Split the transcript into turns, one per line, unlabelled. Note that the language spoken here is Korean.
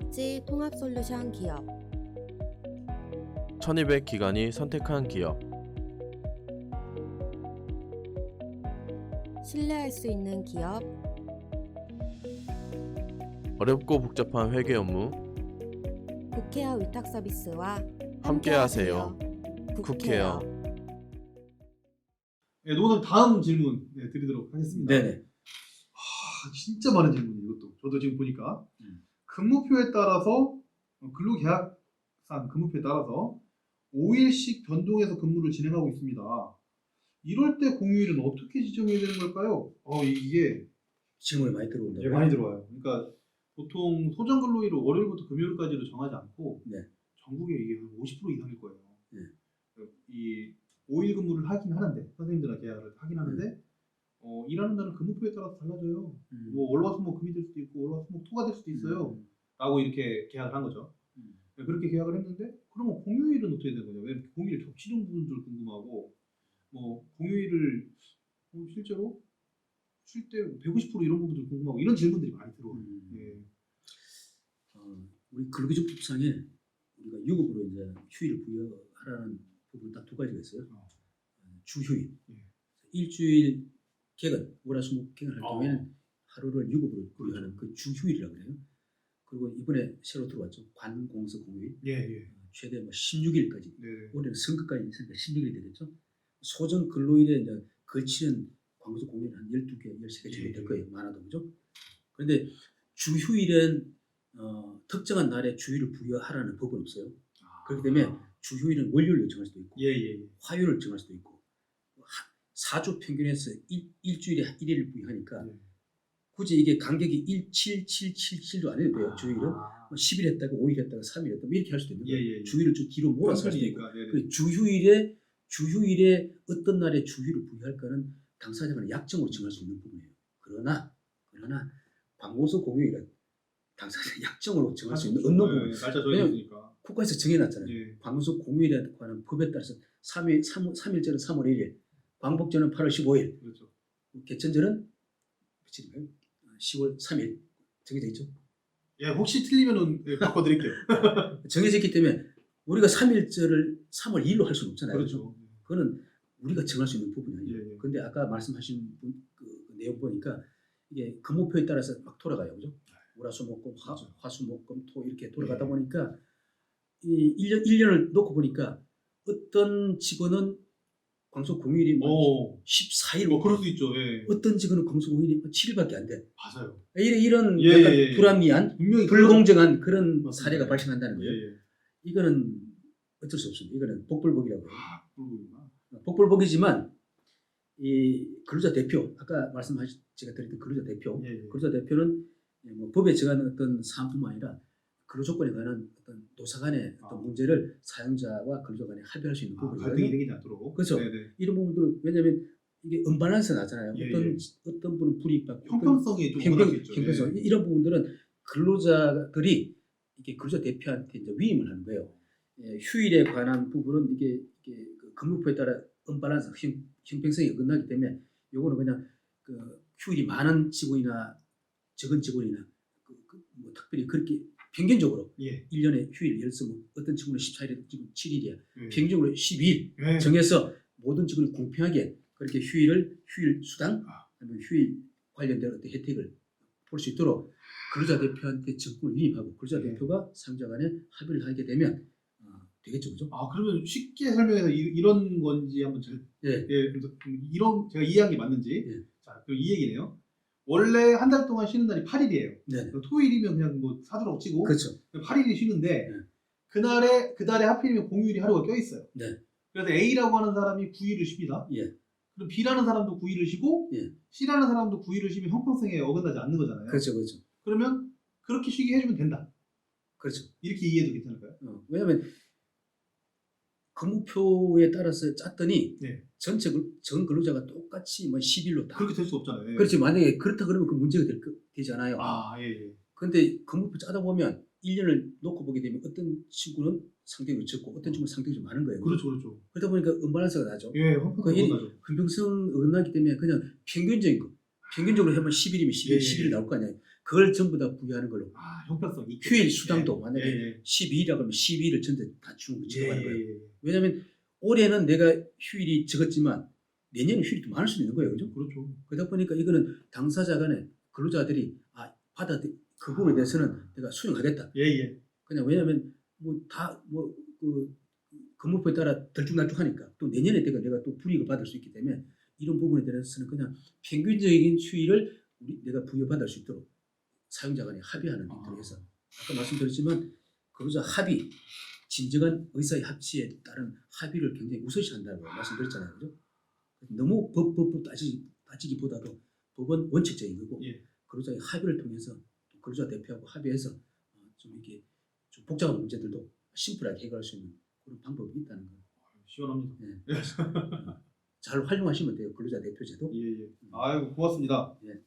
협지 통합솔루션 기업
1200 기관이 선택한 기업
신뢰할 수 있는 기업
어렵고 복잡한 회계 업무
국회어 위탁 서비스와
함께하세요.
국회어.
네, 오늘 다음 질문 네, 드리도록 하겠습니다.
네네.
아, 진짜 많은 질문이에요, 이것도. 저도 지금 보니까
음.
근무표에 따라서 어, 근로계약상 근무표에 따라서 5일씩 변동해서 근무를 진행하고 있습니다. 이럴 때 공휴일은 어떻게 지정해야 되는 걸까요? 어, 이게
질문이 많이 들어온다고요?
네, 많이 들어와요. 그러니까 보통 소정 근로일을 월요일부터 금요일까지로 정하지 않고
네.
전국에 이게 한 50% 이상일 거예요.
네.
이 5일 근무를 하긴 하는데 선생님들랑 계약을 하긴 하는데
네.
어, 일하는 날은 근무표에 따라서 달라져요.
음.
뭐 월화수목 금이 될 수도 있고 월화수목 토가 될 수도 있어요.
음.
라고 이렇게 계약을 한 거죠.
음.
네, 그렇게 계약을 했는데 그러면 공휴일은 어떻게 되는 거냐? 왜 공휴일 겹치는 분들 궁금하고 뭐 공휴일을 어, 실제로 쉴 때 150% 이런 부분들 궁금하고 이런 질문들이 많이 들어와요.
음.
예.
어, 우리 근로기준 법상에 우리가 유급으로 이제 휴일을 부여하라는 부분 딱 두 가지가 있어요.
어.
어, 주휴일,
예.
일주일 개근, 월화수목 개근할
어.
경우에는 하루를 유급으로 부여하는 그 주휴일이라고 그래요. 그리고 이번에 새로 들어왔죠. 관공서 공휴일
예, 예.
어, 최대 뭐 16일까지.
네.
올해는 선거까지 있으니까 16일이 되겠죠. 소정 근로일에 이제 걸치는 광수 공휴일 한 12개, 13개 정도
예.
될 거예요. 많아도 그죠? 그런데 주휴일은 어, 특정한 날에 주휴일을 부여하라는 법은 없어요. 그렇기 때문에 주휴일은 월요일로 정할 수도 있고
예, 예, 예.
화요일을 정할 수도 있고 하- 사주 평균에서 일, 일주일에 1일을 부여하니까
예.
굳이 이게 간격이 1, 7, 7, 7, 7도 안 해도 돼요. 주휴일은
아.
뭐 10일 했다가 5일 했다가 3일 했다가 뭐 이렇게 할 수도 있는
예,
거예요.
예, 예.
주일을 좀 뒤로 몰아서 할 수도 있고
평균이니까. 네, 네.
그 주휴일에 주휴일에 어떤 날에 주휴를 부여할까는 당사자가 약정으로 정할 수 있는 부분이에요. 그러나 그러나 관공서 공휴일은 당사자 약정으로 정할 수 있는 없는 부분.
예, 날짜
왜냐면
정해졌으니까.
국가에서 정해놨잖아요.
예.
관공서 공휴일에 관한 법에 따라서 3일 3, 3일절은 3월 1일, 광복절은 8월 15일,
그렇죠.
개천절은 며칠인가요? 10월 3일 정해져 있죠.
예, 혹시 틀리면은 예, 바꿔드릴게요.
정해져 있기 때문에 우리가 3일절을 3월 2일로 할 수는 없잖아요.
그렇죠.
그거는 우리가 정할 수 있는 부분이 아니에요.
예, 예.
근데 아까 말씀하신 분, 그, 그 내용 보니까 이게 근무표에 따라서 막 돌아가요. 그죠? 월화수목금, 화,
그렇죠.
화수목금, 토 이렇게 돌아가다
예.
보니까 이 1년, 1년을 놓고 보니까 어떤 직원은 광속 공휴일이 뭐
오,
14일,
뭐 그럴 수 있죠. 예.
어떤 직원은 광속 공휴일이 7일밖에 안 돼.
맞아요.
이런, 이런
예,
약간
예, 예.
불합리한,
분명히
불공정한 그런
맞습니다.
사례가 발생한다는 거예요.
예, 예.
이거는 어쩔 수 없습니다. 이거는 복불복이라고 해요.
아, 그러구나.
복불복이지만 이 근로자 대표 아까 말씀하신 제가 드렸던 근로자 대표
예, 예.
근로자 대표는 뭐 법에 정하는 어떤 사항뿐만 아니라 근로 조건에 관한 어떤 노사 간의 어떤
아.
문제를 사용자와 근로자 간에 합의할 수 있는
아, 갈등이
부분이거든요.
생기지 않도록.
그렇죠.
네, 네.
이런 부분들은 왜냐하면 이게 언밸런스 나잖아요.
예,
어떤
예.
어떤 분은 불이익받고
형평성이 좀
형평,
원하겠죠.
형평성
예.
이런 부분들은 근로자들이 이게 근로자 대표한테 이제 위임을 하는 거예요. 예, 휴일에 관한 부분은 이게, 이게 그 근무표에 따라 형, 형평성이 어긋나기 때문에 요거는 그냥 그 휴일이 많은 직원이나 적은 직원이나 그, 그, 뭐 특별히 그렇게 평균적으로
예.
1년에 휴일 예를 들어서 뭐 어떤 직원은 14일에 지금 7일이야.
예.
평균적으로 12일
예.
정해서 모든 직원이 공평하게 그렇게 휴일을 휴일 수당
아.
아니면 휴일 관련된 어떤 혜택을 볼 수 있도록 근로자 대표한테 정권을 위임하고 근로자
네.
대표가 상자 간에 합의를 하게 되면 어, 되겠죠, 그죠?
아 그러면 쉽게 설명해서 이, 런 건지 한번 잘
예,
예, 그래서 이런 제가 이해한 게 맞는지
예.
자, 그럼 이 얘기네요. 원래 한 달 동안 쉬는 날이 8일이에요.
네,
토요일이면 그냥 뭐 사주라고 치고
그렇죠.
8일이 쉬는데
네.
그날에 그달에 하필이면 공휴일이 하루가 껴 있어요.
네.
그래서 A라고 하는 사람이 9일을 쉽니다.
예,
그럼 B라는 사람도 9일을 쉬고
예.
C라는 사람도 9일을 쉬면 형평성에 어긋나지 않는 거잖아요.
그렇죠, 그렇죠,
그러면 그렇게 쉬게 해주면 된다.
그렇죠.
이렇게 이해해도 괜찮을까요?
어, 왜냐하면 근무표에 따라서 짰더니
네.
전체 근- 전 근로자가 똑같이 뭐 10일로 다.
그렇게 될 수 없잖아요. 예.
그렇지 만약에 그렇다 그러면 그 문제가 될, 않아요.
아, 예, 예.
근데 근무표 짜다 보면 1년을 놓고 보게 되면 어떤 친구는 상대적으로 적고 어떤 친구는 상대적으로 많은 거예요.
그렇죠, 그렇죠.
그러다 보니까 은발란스가 나죠.
예,
그 일-
어긋나죠.
근평성 어긋나기 때문에 그냥 평균적인 거 평균적으로 하면 10일이면 10일,
예, 예,
10일
예.
나올 거 아니에요. 그걸 전부 다 부여하는 걸로.
아, 형평성 있게.
휴일 수당도
예.
만약에
예, 예.
12일이라고 하면 12일을 전체 다 주는 거
예,
지급하는 거예요.
예, 예.
왜냐하면 올해는 내가 휴일이 적었지만 내년에 휴일이 더 많을 수도 있는 거예요. 그죠?
그렇죠.
그러다 보니까 이거는 당사자 간에 근로자들이 아, 받아 그 부분에 대해서는 내가 수용하겠다.
예, 예.
그냥 왜냐하면 뭐 다 뭐 그 근무표에 따라 들쭉날쭉 하니까 또 내년에 내가 내가 또 불이익을 받을 수 있기 때문에 이런 부분에 대해서는 그냥 평균적인 휴일을 우리 내가 부여받을 수 있도록 사용자 간에 합의하는 데
아.
들어서 아까 말씀드렸지만 근로자 합의 진정한 의사의 합치에 따른 합의를 굉장히 우선시한다고 말씀드렸잖아요, 그죠? 너무 법, 법, 법 따지, 따지기보다도 법은 원칙적인 거고
예.
근로자의 합의를 통해서 또 근로자 대표하고 합의해서 어, 좀 이게 좀 복잡한 문제들도 심플하게 해결할 수 있는 그런 방법이 있다는 거.
시원합니다.
잘 활용하시면 돼요 근로자 대표제도.
예, 예. 아이고, 고맙습니다.
예.